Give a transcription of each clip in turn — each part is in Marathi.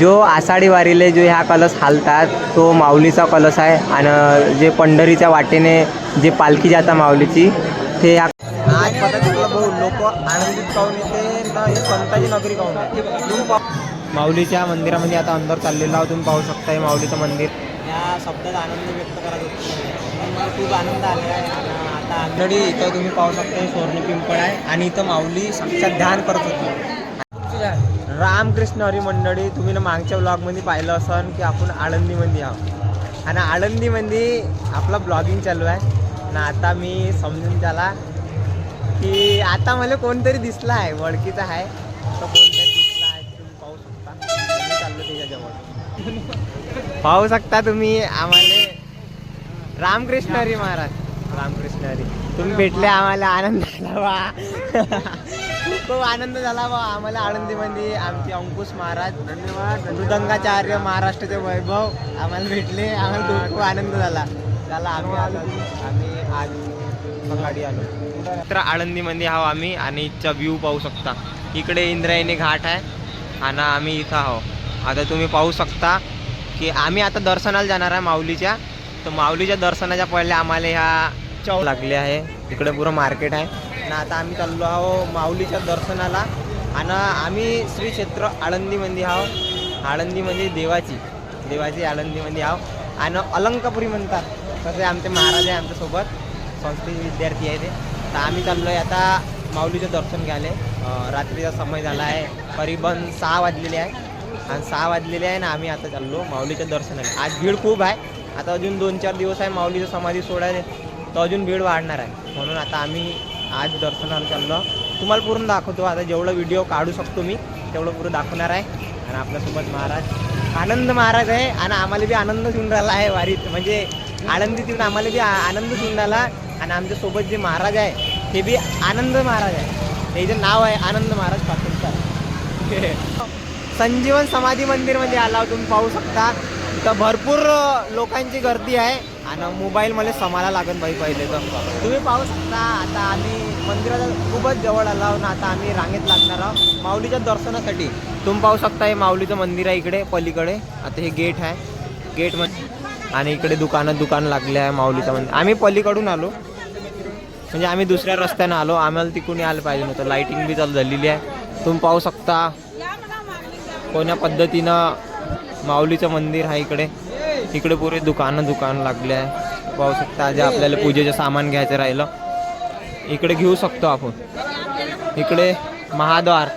जो आषाढी वारीले जो ह्या कलश हालतात तो माऊलीचा कलश आहे आणि जे पंढरीच्या वाटेने जे पालखी जाता माऊलीची ते ह्या लोक आनंदित काऊन येते हे नगरी माऊलीच्या मंदिरामध्ये आता अंदर चाललेलो आहोत तुम्ही पाहू शकता हे माऊलीचं मंदिर. या शब्दात आनंद व्यक्त करत होतो मला खूप आनंद आला आहे. आता मंडळी इथं तुम्ही पाहू शकता हे सुवर्ण पिंपळ आहे आणि इथं माऊली साक्षात ध्यान करत होती. रामकृष्ण हरी मंडळी तुम्ही ना मागच्या ब्लॉगमध्ये पाहिलं असन की आपण आळंदीमध्ये आहोत. आणि आळंदीमध्ये आपला ब्लॉगिंग चालू आहे. आणि आता मी समजून त्याला की आता मला कोणतरी दिसला आहे वळखीचा आहे. तो कोणतरी दिसला आहे तुम्ही पाहू शकता. मी चाललो त्याच्याजवळ. पाहू शकता तुम्ही आम्हाला रामकृष्ण हरी महाराज. रामकृष्ण हरी. तुम्ही भेटले आम्हाला आनंद झाला वा. खूप आनंद झाला बा आम्हाला आळंदीमध्ये. आमचे अंकुश महाराज धन्यवाद मृदंगाचार्य महाराष्ट्राचे वैभव आम्हाला भेटले. आम्हाला खूप आनंद झाला. त्याला आम्ही आलो. आम्ही आज सकाळी आलो. तर आळंदीमध्ये आहो आम्ही आणि इथचा व्ह्यू पाहू शकता. इकडे इंद्रायणी घाट आहे आणि आम्ही इथं आहो आता तुम्ही पाहू शकता की आम्ही आता दर्शनाला जाणार आहे माऊलीच्या. तर माऊलीच्या दर्शनाच्या पहिले आम्हाला ह्या चौ लागले आहे. इकडे पुरं मार्केट आहे. आणि आता आम्ही चाललो आहो माऊलीच्या दर्शनाला. आणि आम्ही श्री क्षेत्र आळंदीमध्ये आहो आळंदीमध्ये देवाची देवाची आळंदीमध्ये आहो आणि अलंकापुरी म्हणतात. तसे आमचे महाराज आहे आमच्यासोबत संस्कृत विद्यार्थी आहे ते. तर आम्ही चाललो आहे आता माऊलीचं दर्शन घ्यायला. रात्रीचा समय झाला आहे. करीबन सहा वाजलेले आहे. आणि सहा वाजलेले आहे ना आम्ही आता चाललो माऊलीच्या दर्शनाला. आज भीड खूप आहे. आता अजून दोन चार दिवस आहे माऊलीचं समाधी सोडायला. तर अजून भीड वाढणार आहे. म्हणून आता आम्ही आज दर्शनाला चाललो. तुम्हाला पूर्ण दाखवतो. आता जेवढं व्हिडिओ काढू शकतो मी तेवढं पूर्ण दाखवणार आहे. आणि आपल्यासोबत महाराज. आनंद महाराज आहे आणि आम्हाला बी आनंद घेऊन राहिला आहे वारीत. म्हणजे आनंदीत येऊन आम्हाला बी आनंद घेऊन राहिला. आणि आमच्यासोबत जे महाराज आहे ते बी आनंद महाराज आहे. त्याचं नाव आहे आनंद महाराज पाटीलकर संजीवन समाधी मंदिरमध्ये आला तुम्ही पाहू शकता. इथं भरपूर लोकांची गर्दी आहे. आणि मोबाईल मला समाला लागत बाई पहिले तर. तुम्ही पाहू शकता आता आम्ही मंदिराला खूपच जवळ आलो आहोत आणि आता आम्ही रांगेत लागणार आहोत. माऊलीच्या दर्शनासाठी. तुम्ही पाहू शकता हे माऊलीचं मंदिर आहे इकडे पलीकडे. आता हे गेट आहे. गेटमध्ये आणि इकडे दुकानं दुकान लागले आहे माऊलीचं मंदिर. आम्ही पलीकडून आलो. म्हणजे आम्ही दुसऱ्या रस्त्यानं आलो. आम्हाला तिकडून यायला पाहिजे नव्हतं. लाईटिंग बी चालू झालेली आहे. तुम्ही पाहू शकता कोण्या पद्धतीनं माऊलीचं मंदिर आहे इकडे. इकडे पुरे दुकानं दुकान लागले आहे. पाहू शकता जे आपल्याला पूजेचं सामान घ्यायचं राहिलं. इकडे घेऊ शकतो आपण. इकडे महाद्वार.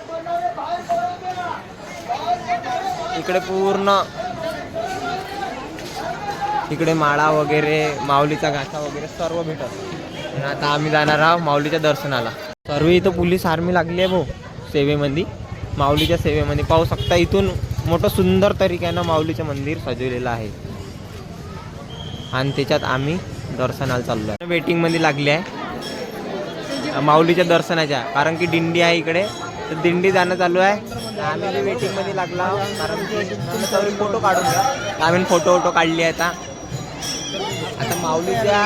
इकडे पूर्ण इकडे माळा वगैरे माऊलीचा गाठा वगैरे सर्व भेटत. आणि आता आम्ही जाणार आहोत माऊलीच्या दर्शनाला. सर्व इथं पोलीस आर्मी लागली आहे भाऊ सेवेमध्ये. माऊलीच्या सेवेमध्ये. पाहू शकता इथून मोठं सुंदर तरीक्यानं माऊलीचं मंदिर सजवलेलं आहे. आणि त्याच्यात आम्ही दर्शनाला चाललो आहे वेटिंगमध्ये लागली आहे. माऊलीच्या दर्शनाच्या. कारण की दिंडी आहे इकडे. तर दिंडी जाणं चालू आहे. आम्ही वेटिंगमध्ये लागलो आहोत. कारण की तुम्ही सर्व फोटो काढून घ्या. आम्ही फोटो वोटो काढले आहे आता. आता माऊलीच्या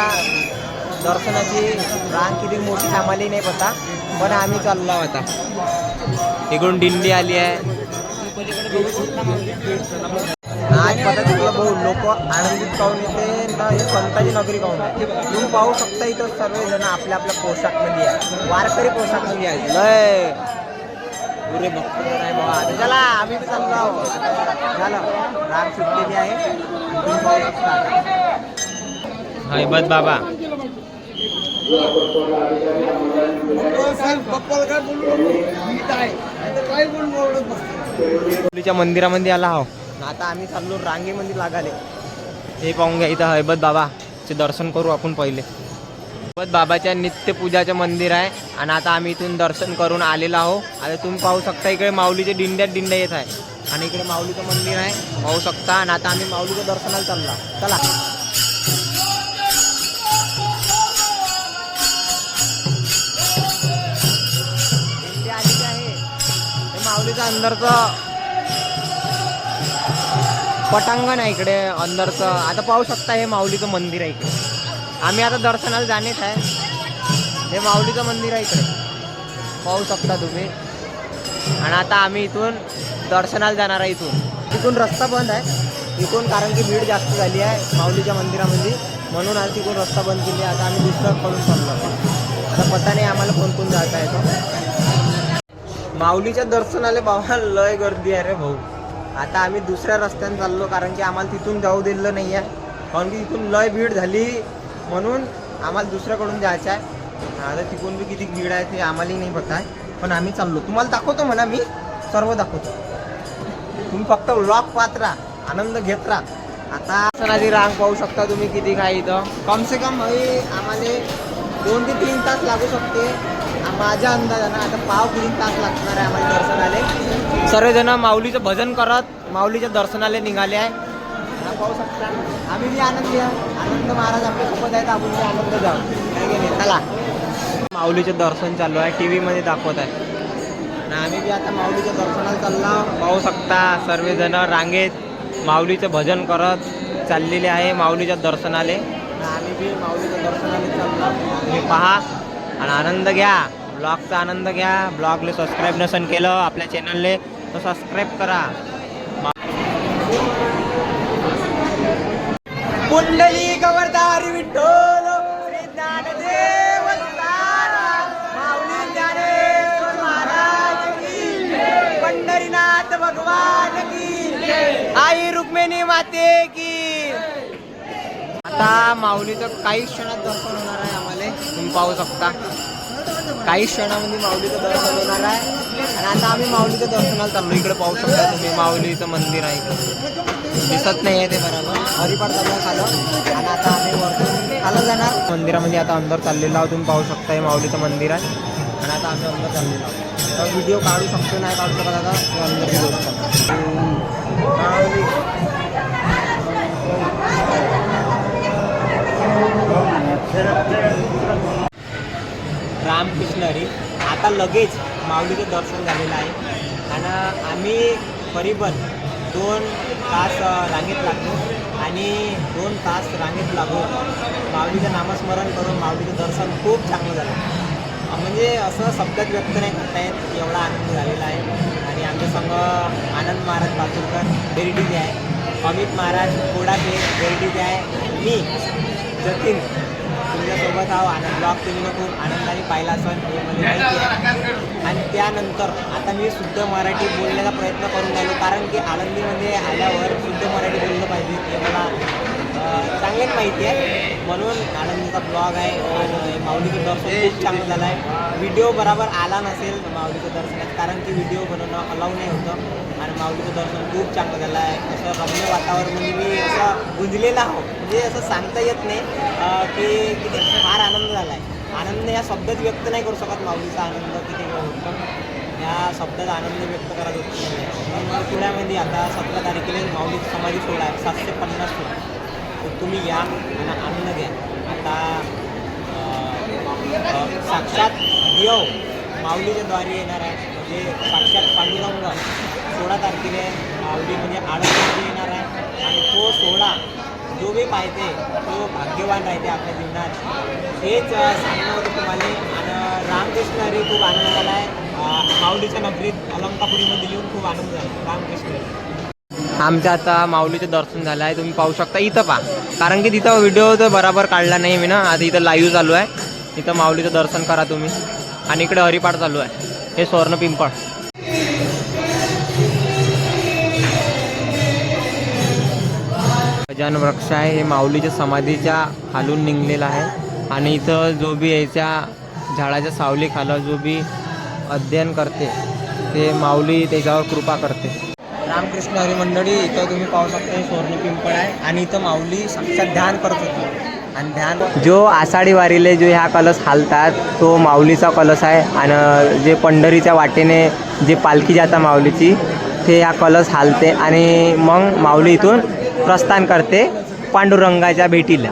दर्शनाची रांग किती मोठी आम्हालाही नाही पता. पण आम्ही चाललो आहोत आता. इकडून दिंडी आली आहे. भाऊ लोक आनंदित काऊन येते ना हे संताची नगरी काऊन आहे तुम्ही पाहू शकता इथं सर्वजण आपल्या आपल्या पोशाखमध्ये आहे. वारकरी पोशाखमध्ये आहे. लय. पुरे भक्त आहे बाबा. चला आम्ही चाललो आहोत. झालं. राग सुटलेली आहे. तुम्ही पाहू शकता. हैबत बाबा. मंदिरामध्ये आला हो आता आम्ही चाललो रांगेमध्ये लागाले. हे पाहून घ्या इथं हैबत बाबाचे दर्शन करू आपण पहिले. हैबत बाबाच्या नित्यपूजाचं मंदिर आहे आणि आता आम्ही इथून दर्शन करून आलेलो आहो आता तुम्ही पाहू शकता इकडे माऊलीचे दिंड्यात दिंड्या येत आहे. आणि इकडे माऊलीचं मंदिर आहे. पाहू शकता. आणि आता आम्ही माऊलीचं दर्शनाला चालला. चला. माऊलीचा अंदरचं पटांगण आहे इकडे अंदरचं. आता पाहू शकता हे माऊलीचं मंदिर आहे इकडे. आम्ही आता दर्शनाला जाणेच आहे. हे माऊलीचं मंदिर आहे इकडे. पाहू शकता तुम्ही. आणि आता आम्ही इथून दर्शनाला जाणार आहे इथून. तिथून रस्ता बंद आहे. इथून कारण की भीड जास्त झाली आहे माऊलीच्या मंदिरामध्ये. म्हणून आज तिकडून रस्ता बंद केली आता आम्ही दुसरं करून चाललो आता पता नाही आम्हाला कोण कोण जाता येतो माऊलीच्या दर्शनाला बाबा लय गर्दी आहे रे भाऊ. आता आम्ही दुसऱ्या रस्त्याने चाललो कारण की आम्हाला तिथून जाऊ दिलं नाही आहे. कारण की तिथून लय भीड झाली म्हणून आम्हाला दुसऱ्याकडून जायचं आहे. आता तिकून बी किती भीड आहे ते आम्हालाही नाही पता आहे. पण आम्ही चाललो. तुम्हाला दाखवतो म्हणा मी सर्व दाखवतो. तुम्ही फक्त लॉक पाहत राहा आनंद घेत राहा. आता सणाची रांग पाहू शकता तुम्ही किती काय इथं. कम से कम हे आम्हाला दोन ते तीन तास लागू शकते. माझ्या अंदाजानं आता पाव तीन तास लागणार आहे आम्हाला? सर्वजण माऊलीचं भजन करत माऊलीच्या दर्शनाले निघाले आहे. पाहू शकता. आम्ही बी आनंदी आनंद महाराज आपल्यासोबत आहेत. आपण बी आनंद जाऊ काय चला. माऊलीचं दर्शन चालू आहे. टी व्हीमध्ये दाखवत आहे. आणि आम्ही बी आता माऊलीच्या दर्शनाला चाललो पाहू शकता सर्वजण रांगेत माऊलीचं भजन करत चाललेले आहे माऊलीच्या दर्शनाले. आम्ही बी माऊलीच्या दर्शनाले चाललो तुम्ही पहा आणि आनंद घ्या. ब्लॉगचा आनंद घ्या. ब्लॉगले सबस्क्राईब नसन केलं आपल्या चॅनलले तर सबस्क्राईब करा. कुंडली गवरदारी विठ्ठल श्री ज्ञानदेव तुकाराम, माऊली ज्ञानेश्वर महाराज की पंढरीनाथ भगवान की आई रुक्मिणी माते की आता माऊलीचं काही क्षणात दर्शन होणार आहे आम्हाला. तुम्ही पाहू शकता. काही क्षणामध्ये माऊलीचं दर्शन होणार आहे. आणि आता आम्ही माऊलीचं दर्शनाला चाललो इकडे पाहू शकता तुम्ही माऊलीचं मंदिर आहे दिसत नाही आहे ते बरोबर. हरिपाठ चालू आहे खालं आणि आता आम्ही वरतून खालं जाणार. मंदिरामध्ये आता अंदर चाललेलं आहोत तुम्ही पाहू शकता हे माऊलीचं मंदिर आहे. आणि आता आम्ही अंदर चाललेलो आहोत तर व्हिडिओ काढू शकतो नाही काढू शकत आता ते अंदरची गोष्ट माऊली. रामकृष्ण हरी आता लगेच माऊलीचं दर्शन झालेलं आहे. आणि आम्ही करीबन दोन तास रांगेत लागलो आणि दोन तास रांगेत लागून माऊलीचं नामस्मरण करून माऊलीचं दर्शन खूप चांगलं झालं. म्हणजे असं शब्दात व्यक्त नाही करता येत. एवढा आनंद झालेला आहे. आणि आमच्या संघ आनंद महाराज पाचूरकर बेरडीचे आहे अमित महाराज कोडाचे बेर्डीचे आहे आणि मी जतीन तुमच्यासोबत हा आनंद ब्लॉग तुम्ही ना खूप आनंदाने पाहिला असं माहिती आहे. आणि त्यानंतर आता मी शुद्ध मराठी बोलण्याचा प्रयत्न करून राहिलो कारण की आनंदीमध्ये आल्यावर शुद्ध मराठी बोललं पाहिजे हे मला अं, चांगलेच माहिती आहे. म्हणून आनंदीचा ब्लॉग आहे. माऊलीचं दर्शन खूप चांगलं झालं आहे. व्हिडिओ बराबर आला नसेल माऊलीचं दर्शनात कारण की व्हिडिओ बनवणं अलाव नाही होतं. आणि माऊलीचं दर्शन खूप चांगलं झालं आहे. असं रम्य वातावरणामध्ये मी असं गुंजलेला आहो म्हणजे असं सांगता येत नाही की किती फार आनंद झाला आहे. आनंद या शब्दात व्यक्त नाही करू शकत माऊलीचा आनंद किती होतो या शब्दात आनंद व्यक्त करत होतो. पुण्यामध्ये आता सतरा तारखेला माऊलीची समाधी सोहळा आहे. सातशे पन्नास सोहळा. तुम्ही या आणि आनंद घ्या. आता साक्षात देव माऊलीच्या द्वारे येणार आहे म्हणजे साक्षात पांडुरंग सोळा तारखेला माऊली म्हणजे आळंदीमध्ये येणार आहे आणि तो सोळा जो बी पाहते तो भाग्यवान राहते आपल्या जीवनात. हेच अ, सांगणं होतं तुम्हाला आणि रामकृष्ण हरी खूप आनंद झाला आहे माऊलीच्या नगरीत अलंकापुरीमध्ये येऊन खूप आनंद झाला. रामकृष्ण. आमचं आता माऊलीचं दर्शन झालं आहे तुम्ही पाहू शकता. इथं पहा. कारण की तिथं व्हिडिओ तर बराबर काढला नाही मी ना. आता इथं लाईव्ह चालू आहे. इथं माऊलीचं दर्शन करा तुम्ही. आणि इकडे हरिपाठ चालू आहे. हे स्वर्ण पिंपळ. गजान वृक्ष आहे. हे माऊलीच्या समाधीच्या खालून निघलेलं आहे. आणि इथं जो बी याच्या झाडाच्या सावलीखालं जो बी अध्ययन करते ते माऊली त्याच्यावर कृपा करते. रामकृष्ण हरी मंडळी इथं तुम्ही पाहू शकता हे पिंपळ आहे. आणि इथं माऊली साक्षात ध्यान करत होती. आणि ध्यान जो आषाढी वारीले जो ह्या कलश हालतात तो माऊलीचा कलश आहे. आणि जे पंढरीच्या वाटेने जे पालखी जाता माऊलीची ते ह्या कलश हालते. आणि मग माऊली इथून प्रस्थान करते पांडुरंगाच्या भेटीला.